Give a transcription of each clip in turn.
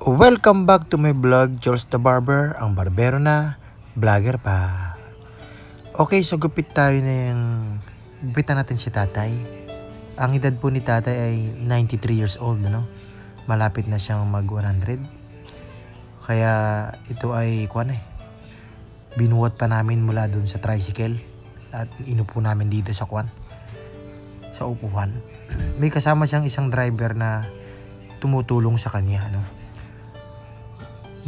Welcome back to my vlog, Jules the Barber, ang barbero na, vlogger pa. Okay, so gupit tayo na yung, gupitan natin si tatay. Ang edad po ni tatay ay 93 years old, ano? Malapit na siyang mag 100. Kaya ito ay, kuwan eh, binuhat pa namin mula dun sa tricycle at inupo namin dito sa kuwan, sa upuan. May kasama siyang isang driver na tumutulong sa kanya, ano?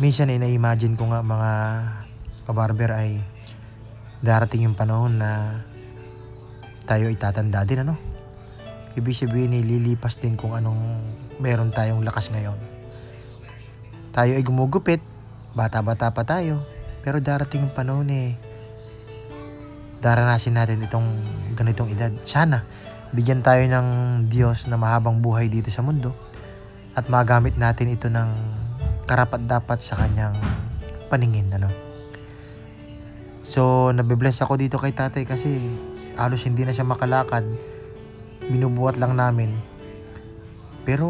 Minsan ay na-imagine ko nga mga kabarber ay darating yung panahon na tayo itatanda din ano. Ibig sabihin nililipas din kung anong meron tayong lakas ngayon. Tayo ay gumugupit, bata-bata pa tayo, pero darating yung panahon eh daranasin natin itong ganitong edad. Sana bigyan tayo ng Diyos na mahabang buhay dito sa mundo at magamit natin ito ng karapat dapat sa kanyang paningin ano. So, nabibless ako dito kay tatay kasi halos hindi na siya makalakad. Binubuhat lang namin. Pero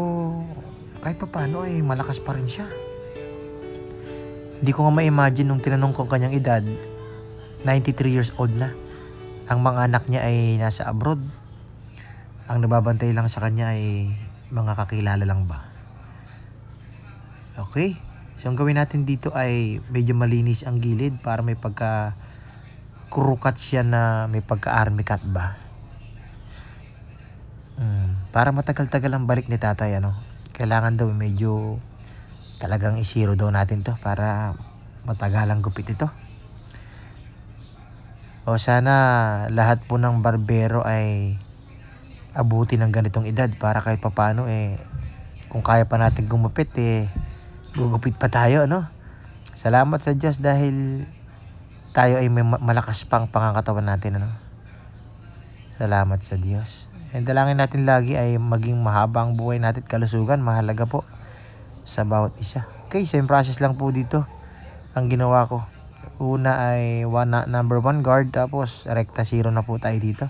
kahit pa paano ay malakas pa rin siya. Hindi ko nga ma-imagine nung tinanong ko ang kanyang edad, 93 years old na. Ang mga anak niya ay nasa abroad. Ang nababantay lang sa kanya ay mga kakilala lang ba. Okay. So, ang gawin natin dito ay medyo malinis ang gilid para may pagka kurukat siya na may pagka-army cut ba. Mm, para matagal-tagal ang balik ni tatay, ano. Kailangan daw medyo talagang isiro daw natin to para matagal ang gupit ito. O sana lahat po ng barbero ay abuti ng ganitong edad para kahit papano eh kung kaya pa natin gumupit eh gugupit pa tayo, no? Salamat sa Diyos dahil tayo ay may malakas pang pangangatawan natin, ano? Salamat sa Diyos. And dalangin natin lagi ay maging mahaba ang buhay natin at kalusugan. Mahalaga po sa bawat isa. Okay, same process lang po dito ang ginawa ko. Una ay one, number one guard, tapos rekta zero na po tayo dito.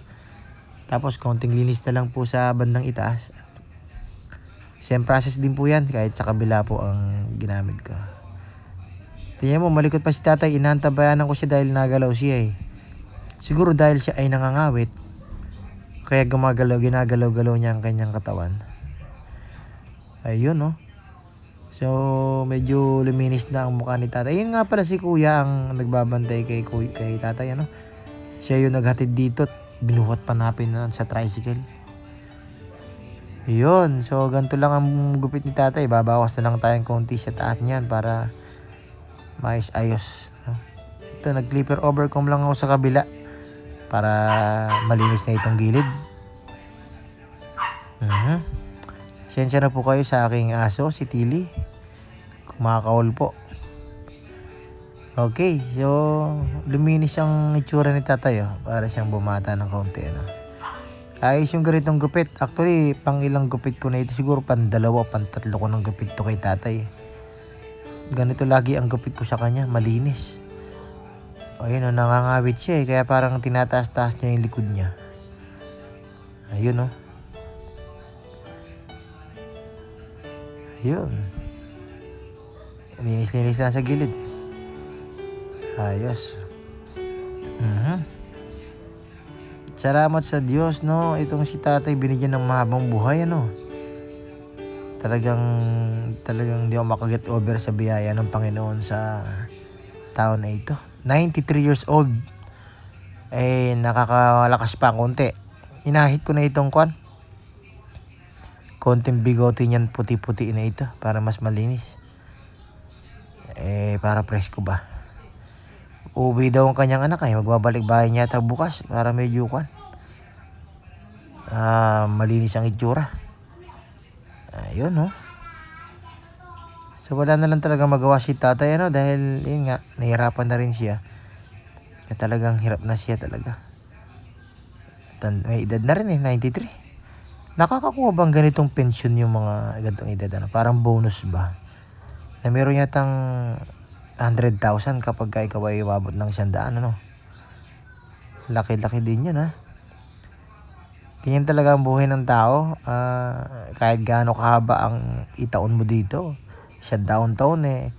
Tapos konting linis na lang po sa bandang itaas. Same process din po yan kahit sa kabila po ang ginamit ko. Tingnan mo, malikot pa si tatay. Inantabayanan ko siya dahil nagalaw siya eh. Siguro dahil siya ay nangangawit. Kaya gumagalaw, ginagalaw-galaw niya ang kanyang katawan. Ayun no. So, medyo luminis na ang mukha ni tatay. Yun nga pala si kuya ang nagbabantay kay, kuy, kay tatay. Ano? Siya yung naghatid dito. Binuhat pa napin na sa tricycle. Yun. So, ganito lang ang gupit ni tatay. Babawas na lang tayong konti sa taas niyan para maayos-ayos. No? Ito, nag-clipper overcomb lang ako sa kabila para malinis na itong gilid. Mhm. Sensya na po kayo sa aking aso, si Tilly. Kumakawol po. Okay, so luminis ang itsura ni tatay oh, para siyang bumata ng kaunti. Ano? Ayos yung ganitong gupit. Actually, pang ilang gupit ko na ito. Siguro pan dalawa, pan tatlo ko ng gupit to kay tatay. Ganito lagi ang gupit ko sa kanya. Malinis. Ayun o, nangangawit siya eh. Kaya parang tinataas-taas niya yung likod niya. Ayun o. Ayun. Linis-linis lang sa gilid. Ayos. Mhm. Salamat sa Diyos, no? Itong si tatay binigyan ng mahabang buhay, ano? Talagang, talagang di ako makaget over sa biyaya ng Panginoon sa taon na ito. 93 years old. Eh, nakakalakas pa konti. Inahit ko na itong kwan. Konting bigote niyan puti-puti na ito para mas malinis. Eh, para presko ba? Uwi daw ang kanyang anak ay magbabalik bahay niya yata bukas para medyo kwan. Ah, malinis ang itsura. Ayun, no? So, wala na lang talaga magawa si tatay, ano? Dahil, yun nga, nahirapan na rin siya. Kaya talagang hirap na siya talaga. Tan may edad na rin eh, 93. Nakakakuha bang ganitong pension yung mga ganitong edad? Ano? Parang bonus ba? Na meron yatang 100,000 kapag ka ikaw ay umabot ng 100, ano? Laki-laki din yun, ha? Ganyan talaga ang buhay ng tao. Uh, kahit gaano kahaba ang itaon mo dito, shutdown taon eh.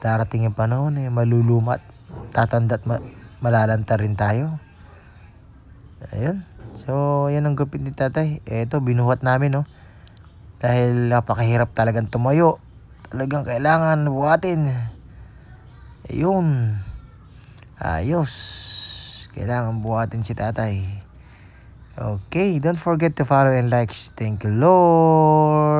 Darating yung panahon eh, malulumat, tatanda't ma- malalanta rin tayo. Ayun. So, yan ang gupit ni tatay. Eto, binuhat namin, no. Dahil napakahirap talagang tumayo. Talagang kailangan buhatin. Ayun. Ayos. Kailangan buhatin si tatay. Okay, don't forget to follow and like. Thank you, Lord.